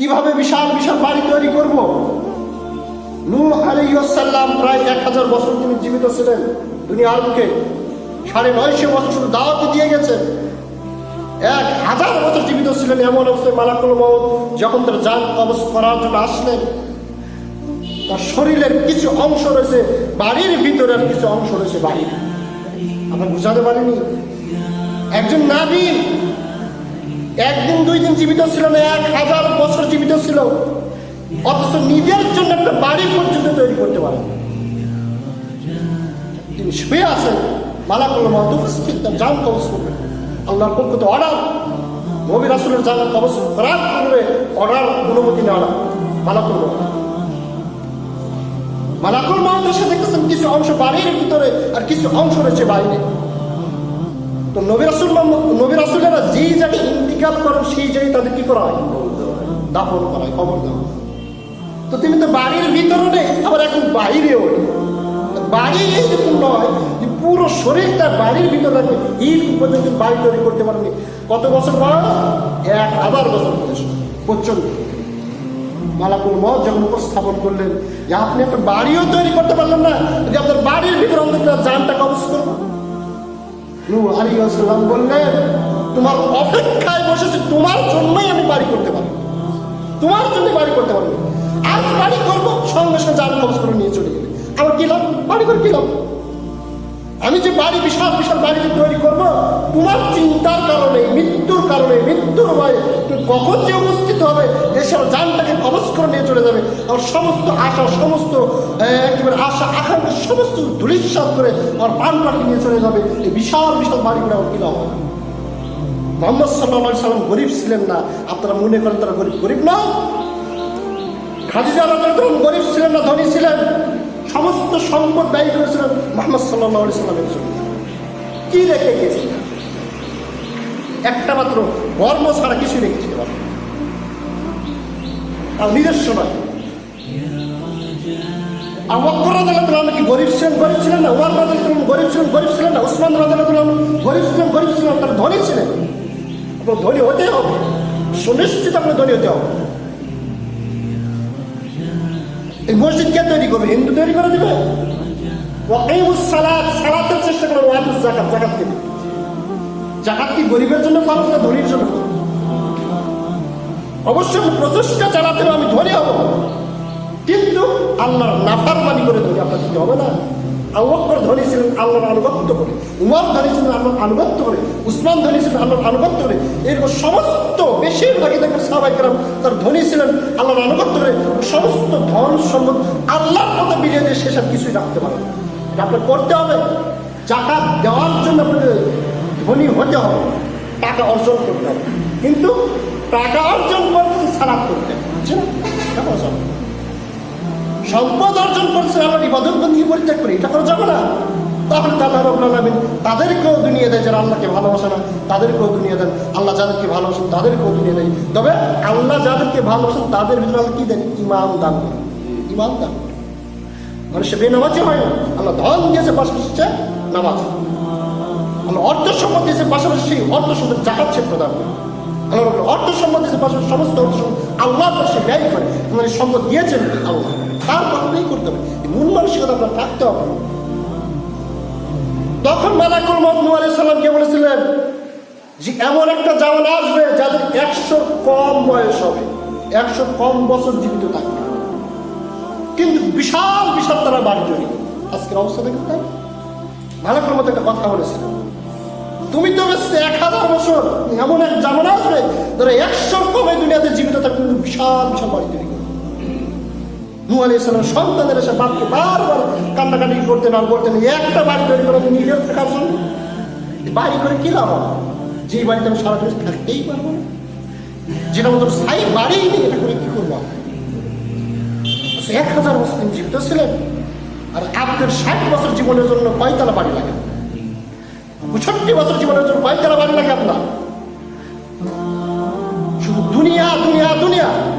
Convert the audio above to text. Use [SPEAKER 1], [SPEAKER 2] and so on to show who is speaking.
[SPEAKER 1] কীভাবে বিশাল বিশাল বাড়ি তৈরি করব? নূহ আলাইসাল্লাম প্রায় এক হাজার বছর তিনি জীবিত ছিলেন দুনিয়ার বুকে। সাড়ে নয়শো বছর শুধু দাওয়াতি দিয়ে গেছে এক হাজার বছর জীবিত ছিলেন এমন অবস্থায় মালাকুল মত যখন তার যান কবচ করার জন্য আসলেন। তার শরীরের কিছু অংশ রয়েছে, বাড়ির ভিতরে আর কিছু অংশ রয়েছে বাড়ির। আমরা বুঝাতে পারিনি একজন নাবি একদিন জীবিত ছিল না, এক হাজার বছর জীবিত ছিল। অথচ নিজের জন্য একটা বাড়ি পর্যন্ত তৈরি করতে পারেন তিনি শুয়ে আছেন মালাকুল মত উপস্থিত জান কবচ করবেন আল্লাহর পক্ষ তো অর্ডার, নবী রাসুলের জান কবচ করার পূর্বে অর্ডার অনুমতি নেওয়া মালাকুল মত মালাকুল মত এসে দেখতেছেন কিছু অংশ বাড়ির ভিতরে আর কিছু অংশ রয়েছে বাইরে। তো নবী রাসুল নবী রাসুলেরা যেই জায়গায় ইন্তিকাল করেন, সেই জায়গায় তাদের কি করা হয়? দাফন করা হয় খবর দেওয়া তো তুমি তো বাড়ির ভিতরে নেই আবার এখন বাইরেও নেই বাড়ি এইরকম নয় যে পুরো শরীরটা বাড়ির ভিতরে রাখবে ঈদ পর্যন্ত বাড়ি তৈরি করতে পারেনি। কত বছর বয়স? এক হাজার বছর পর্যন্ত মালাকুল মত যখন উপস্থাপন করলেন, যে আপনি একটা বাড়িও তৈরি করতে পারলেন না যে আপনার বাড়ির ভিতরে অন্তত জানটা কবজ করব নূহ আলী আসসালাম বললেন, তোমার অপেক্ষায় বসেছি, তোমার জন্যই আমি বাড়ি করতে পারব। তোমার জন্য বাড়ি করতে পারব। আজ বাড়ি করব, সঙ্গে সঙ্গে জান কবজ করে নিয়ে চলে গেলে। আমার কি বাড়ি করে কি আমি যে বাড়ি, বিশাল বিশাল বাড়ি তৈরি করব, তোমার চিন্তার কারণে, মৃত্যুর কারণে, মৃত্যুর ভয়ে তুমি কখন যে উপস্থিত হবে এসব জানটাকে কবজ করে নিয়ে চলে যাবে। আমার সমস্ত আশা, সমস্ত একেবারে আশা, আকাঙ্ক্ষা, সমস্ত ধুলিশ্বাস করে আমার পান পাখি নিয়ে চলে যাবে। এই বিশাল বিশাল বাড়ি করে আমার কি লাভ হবে? মোহাম্মদ সাল্লাহ সাল্লাম গরিব ছিলেন না। আপনারা মনে করেন তারা গরিব গরিব না? খাদিজা রাজন গরিব ছিলেন না, ধনী ছিলেন। সমস্ত সম্পদ ব্যয় করেছিলেন মোহাম্মদ সাল্লাহ সাল্লামের জন্য। কি রেখে গিয়েছিলেন একটা মাত্র ধর্ম ছাড়া কিছু রেখে যেতে পারেন তার নিজস্ব নয়। কি গরিব ছিলেন গরিব ছিলেন না ওয়ার রাজাল্লাহ গরিব ছিলেন গরিব ছিলেন না, উসমান রাজাল্লাহ গরিব ছিলেন গরিব ছিলেন, তারা ধনী ছিলেন। ধনী হতে হবে। সুনিশ্চিত আপনার ধনী হতে হবে। এই মসজিদ কে তৈরি করবে? হিন্দু তৈরি করে সালাতের চেষ্টা জাকাত জাকাত জাকাত কি? গরিবের জন্য না জন্য? প্রচেষ্টা চালাতে আমি ধনী হব। কিন্তু আল্লাহর নাফার মানি করে ধনী আপনার দিতে হবে না। আবুবকর ধনী ছিলেন, আল্লাহর আনুগত্য করে। উমর ধনী ছিলেন, আল্লাহর আনুগত্য করে। উসমান ধনী ছিলেন, আল্লাহর আনুগত্য করে। এরকম সমস্ত বেশিরভাগই দেখবেন সাহাবাই তার ধনী ছিলেন, আল্লাহর আনুগত্য করে সমস্ত ধন সম্পদ আল্লাহর মতো বিলিয়ে দিয়ে সেসব কিছুই রাখতে এটা আপনার করতে হবে। জাকাত দেওয়ার জন্য আপনাকে ধনী হতে হবে, টাকা অর্জন করতে হবে। কিন্তু টাকা অর্জন করতে সালাদ করতে বুঝছেন? এটা করা সম্পদ অর্জন করছে আমার ইবাদত বন্দী পরিত্যাগ করি, এটা করা যাবে না। তাহলে তাদের আলমিন তাদেরকেও দুনিয়া দেয় যারা আল্লাহকে ভালোবাসে না। তাদেরকেও দুনিয়া দেন। আল্লাহ যাদেরকে ভালোবাসেন, তাদেরকেও দুনিয়া দেয়। তবে আল্লাহ যাদেরকে ভালোবাসেন, তাদের ভিতরে আল্লাহ কি দেন? ইমান দান ইমান দান। মানে সে বেনামাজি হয় না। আল্লাহ ধন দিয়েছে পাশাপাশি নামাজ। আল্লাহ অর্থ সম্পদ দিয়েছে পাশাপাশি সেই অর্থ সম্পদ, জাকাত সে প্রদান আল্লাহ অর্থ সম্পদ দিয়েছে পাশাপাশি সমস্ত অর্থ সম্পদ, আল্লাহ সে ব্যয় করে। মানে সম্পদ দিয়েছেন আল্লাহ। তার কথাটাই করতে হবে। মন মানসিকতা আপনার থাকতে হবে। তখন মালাকুল মহম্মদ আলী সাল্লামকে বলেছিলেন যে এমন একটা জামান আসবে যাদের একশো কম বয়স হবে, একশো কম বছর জীবিত থাকবে। কিন্তু বিশাল বিশাল তারা বাড়ি করবে। আজকের অবস্থা দেখুন তাই মালাকুল মতো একটা কথা বলেছিল তুমি তো বেশ এক হাজার বছর এমন এক জামানা আসবে ধরো একশো কমে দুনিয়াতে জীবিত থাকবে, কিন্তু বিশাল বিশাল বাড়ি করবে। নু আলি ইসলামের সন্তানের এসে বাপকে বারবার কান্নাকাটি করতেন আর বলতেন একটা বাড়ি তৈরি করে আমি নিজের থাকার জন্য বাড়ি করে কি লাভ? যে বাড়িতে আমি সারা দিন থাকতেই পারব না যেটা মতো স্থায়ী বাড়ি নেই এটা করে কি করব? আচ্ছা, এক হাজার তিনি জীবিত ছিলেন আর আপনার ষাট বছর জীবনের জন্য কয়তলা বাড়ি লাগে পঁয়ষট্টি বছর জীবনের জন্য কয়তলা বাড়ি লাগে আপনার